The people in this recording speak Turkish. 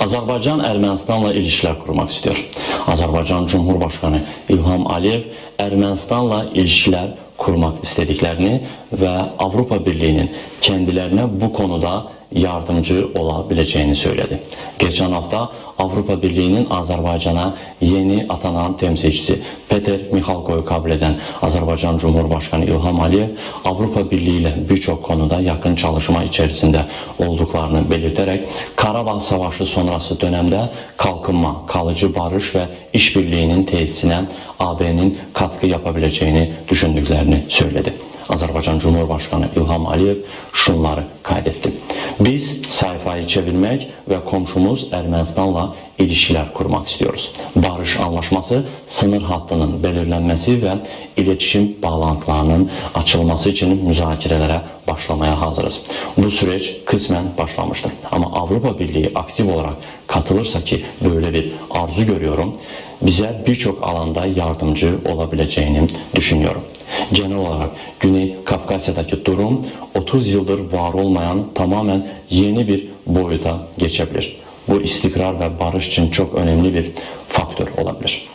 Azərbaycan Ermənistanla ilişkilər qurmaq istiyor. Azərbaycan Cumhurbaşkanı İlham Aliyev Ermənistanla ilişkilər kurmak istediklerini ve Avrupa Birliği'nin kendilerine bu konuda yardımcı olabileceğini söyledi. Geçen hafta Avrupa Birliği'nin Azerbaycan'a yeni atanan temsilcisi Peter Mikhalko'yu kabul eden Azerbaycan Cumhurbaşkanı İlham Aliyev Avrupa Birliği ile birçok konuda yakın çalışma içerisinde olduklarını belirterek Karabağ Savaşı sonrası dönemde kalkınma, kalıcı barış ve işbirliğinin tesisine AB'nin katkı yapabileceğini düşündüklerini söyledi. Azerbaycan Cumhurbaşkanı İlham Aliyev şunları kaydetti. Biz sayfayı çevirmek ve komşumuz Ermenistan'la ilişkiler kurmak istiyoruz. Barış anlaşması sınır hattının belirlenmesi ve iletişim bağlantılarının açılması için müzakerelere başlamaya hazırız. Bu süreç kısmen başlamıştır. Ama Avrupa Birliği aktif olarak katılırsa ki böyle bir arzu görüyorum, bize birçok alanda yardımcı olabileceğini düşünüyorum. Genel olarak Güney Kafkasya'daki durum 30 yıldır var olmayan tamamen yeni bir boyuta geçebilir. Bu istikrar ve barış için çok önemli bir faktör olabilir.